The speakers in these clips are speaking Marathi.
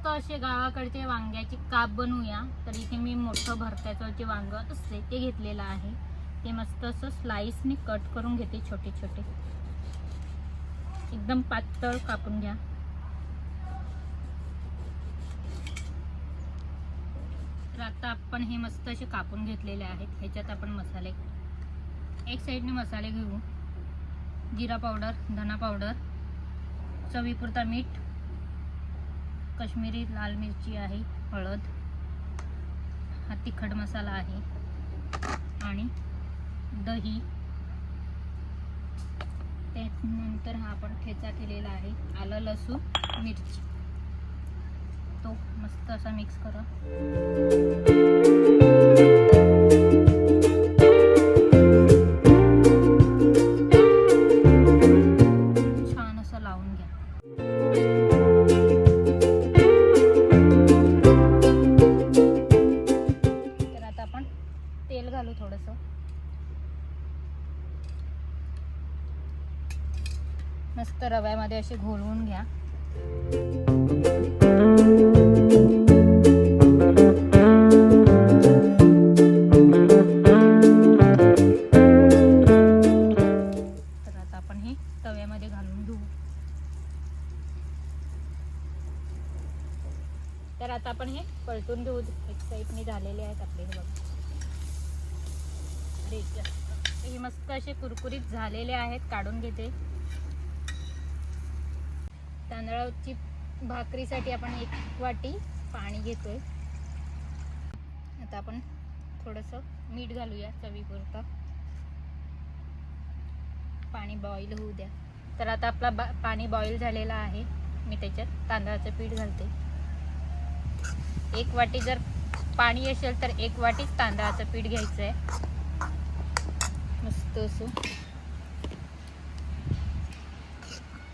मस्त असे गावाकडचे वांग्याची काप बनवूया. तर इथे मी मोठं भरत्याचं जे वांग असते ते घेतलेलं आहे. ते मस्त असं स्लाईसने कट करून घेते छोटे छोटे. एकदम पातळ कापून घ्या. तर आता आपण हे मस्त असे कापून घेतलेले आहेत. ह्याच्यात आपण मसाले एक साईडने मसाले घेऊ. जिरा पावडर धना पावडर चवीपुरता मीठ कश्मीरी लाल मिरची आहे हळद हा तिखट मसाला आहे आणि दही. त्यानंतर हा आपण ठेचा केलेला आहे आलं लसूण मिरची. तो मस्त असा मिक्स करा. मस्त रव्यामध्ये असे घोलवून घ्या. तर आता आपण हे तव्यामध्ये घालून घेऊ. तर आता आपण हे पलटून घेऊ. एक साईडने झालेले आहेत आपले हे बघा. अरे हे मस्त असे कुरकुरीत झालेले आहेत. काढून घेते. तांदळाची भाकरीसाठी आपण एक वाटी पाणी घेतोय. आता आपण थोडंसं मीठ घालूया चवीपुरतं. पाणी बॉईल होऊ द्या. तर आता आपला बा पाणी बॉईल झालेला आहे. मी त्याच्यात तांदळाचं पीठ घालते. एक वाटी जर पाणी असेल तर एक वाटीच तांदळाचं पीठ घ्यायचं आहे मस्त असं.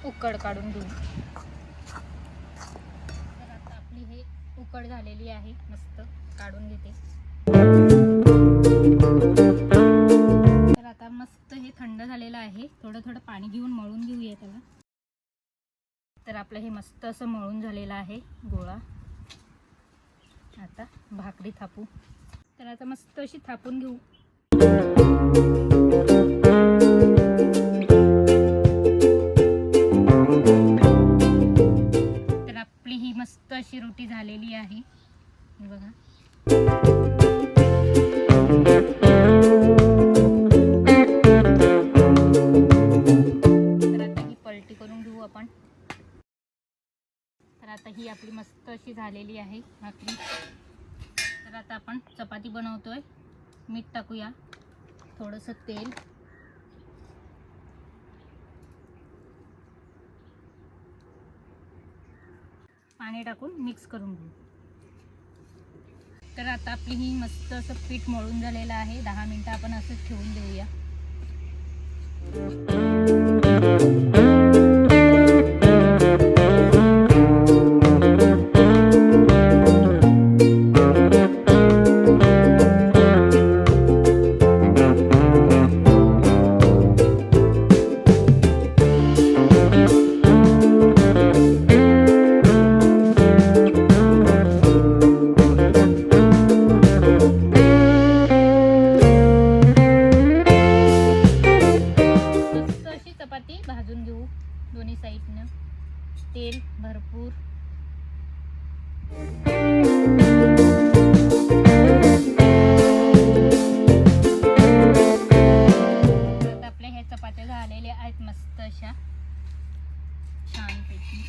उकड काढून घेऊ. तर आता आपली हे उकड झालेली आहे मस्त काढून घेते. तर आता मस्त हे थंड झालेलं आहे. थोडं थोडं पाणी घेऊन मळून घेऊया त्याला. तर आपलं हे मस्त असं मळून झालेलं आहे गोळा. आता भाकरी थापू. तर आता मस्त अशी थापून घेऊ. अशी रोटी झालेली आहे. बघा. तर आता ही पलटी करून घेऊ आपण. तर आता ही आपली मस्त अशी झालेली आहे भाकरी. तर आता आपण चपाती बनवतोय. मीठ टाकूया. थोडंसं तेल. पाणी टाकून मिक्स करून घेऊ. तर आता आपली ही मस्त असं पीठ मळून झालेलं आहे. दहा मिनटं आपण असंच ठेवून देऊया. तेल भरपूर. आपल्या ह्या चपात्या झालेल्या आहेत मस्त अशा. छानपैकी